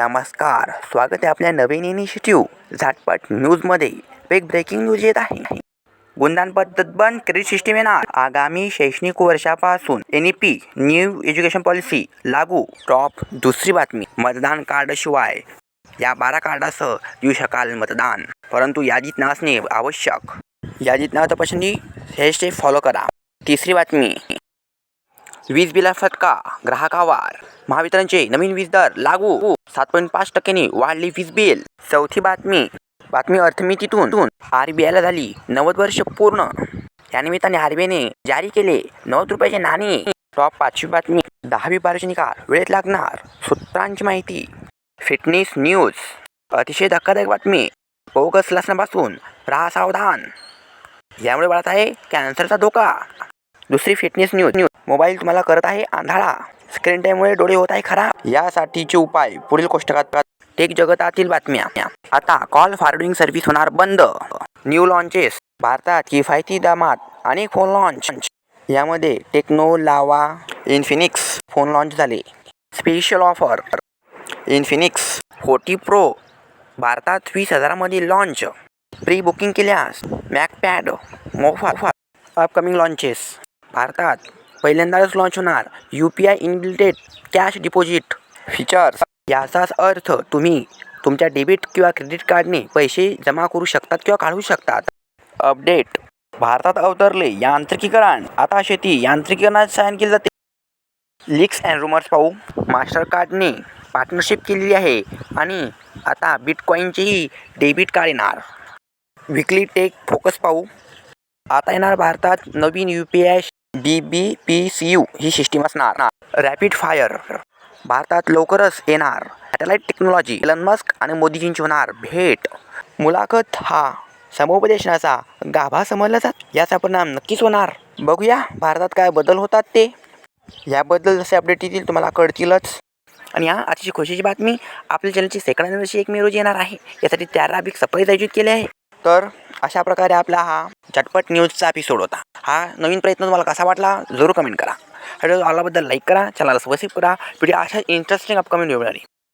नमस्कार स्वागत आहे आपल्या नवीन इनिशिएटिव्ह झटपट न्यूजमध्ये एक ब्रेकिंग न्यूज येत आहे. गुणदान पद्धत बंद क्रेडिट सिस्टीम येणार. आगामी शैक्षणिक वर्षापासून N E P new education policy लागू. टॉप दुसरी बातमी मतदान कार्डशिवाय या बारा कार्डासह देऊ शकाल मतदान. परंतु यादीत नाव असणे आवश्यक. यादीत नाव तपासणी हे स्टेप फॉलो करा. तिसरी बातमी वीज बिला फटका ग्राहकावर. महावितरणचे नवीन वीज दर लागू. सात पॉईंट पाच टक्क्यांनी वाढली वीज बिल. चौथी बातमी बातमी अर्थमितीतून. आर बी आयला झाली नव्वद वर्ष पूर्ण. त्यानिमित्ताने आर बी आयने जारी केले नव्वद रुपयाचे नाणे. टॉप पाचवी बातमी दहावी बाराचे निकाल. वेळेत लागणार. सूत्रांची माहिती. Fitness news. अतिशय धक्कादायक बातमी. बोगस लसणापासून राहा सावधान. यामुळे वाढत आहे कॅन्सरचा धोका. दुसरी फिटनेस न्यूज न्यूज. मोबाईल तुम्हाला करत आहे आंधळा. स्क्रीन टाईममुळे डोळे होत आहे खराब. यासाठीचे उपाय पुढील कोष्टकात टेक जगतातील बातम्या. आता कॉल फॉरवर्डिंग सर्व्हिस होणार बंद. न्यू लॉन्चेस भारतात किफायती दामात अनेक फोन लॉन्च यामध्ये Tecno Lava Infinix phone launch झाले. Special offer Infinix forty pro भारतात वीस हजारामध्ये लॉन्च प्री बुकिंग केल्यास मॅकपॅड मोफा अपकमिंग लॉन्चेस भारतात पहिल्यांदाच लॉन्च होणार. U P I inbuilted cash deposit features याचाच अर्थ तुम्ही तुमच्या डेबिट किंवा क्रेडिट कार्डने पैसे जमा करू शकतात किंवा काढू शकतात. अपडेट भारतात अवतरले यांत्रिकीकरण. आता शेती यांत्रिकीकरणात सायन केले जाते. लिक्स अँड रुमर्स पाहू. मास्टर कार्डने पार्टनरशिप केलेली आहे आणि आता बिटकॉईनचेही डेबिट कार्ड येणार. विकली टेक फोकस पाहू. आता येणार भारतात नवीन U P I D B P C U he system असणार. रॅपिड फायर भारतात लवकरच येणार. सॅटेलाइट टेक्नॉलॉजी एलन मस्क आणि मोदीजींची होणार भेट. मुलाखत हा समुपदेशनाचा गाभा समजला जात. याचा परिणाम नक्कीच होणार. बघूया भारतात काय बदल होतात ते. याबद्दल जसे अपडेट येतील तुम्हाला कळतीलच. आणि या आजची खुशीची बातमी आपल्या चॅनलची सेकंड वर्षी एक मे रोजी येणार आहे. यासाठी त्या राबिक सप्राईज आयोजित केले आहे. तर अशा प्रकारे आपला हा झटपट न्यूजचा एपिसोड होता. हा नवीन प्रयत्न तुम्हाला कसा वाटला जरूर कमेंट करा. व्हिडिओ आल्याबद्दल लाईक करा चॅनलला सबस्क्राईब करा. व्हिडिओ अशा इंटरेस्टिंग अपकमिंग व्हिडिओ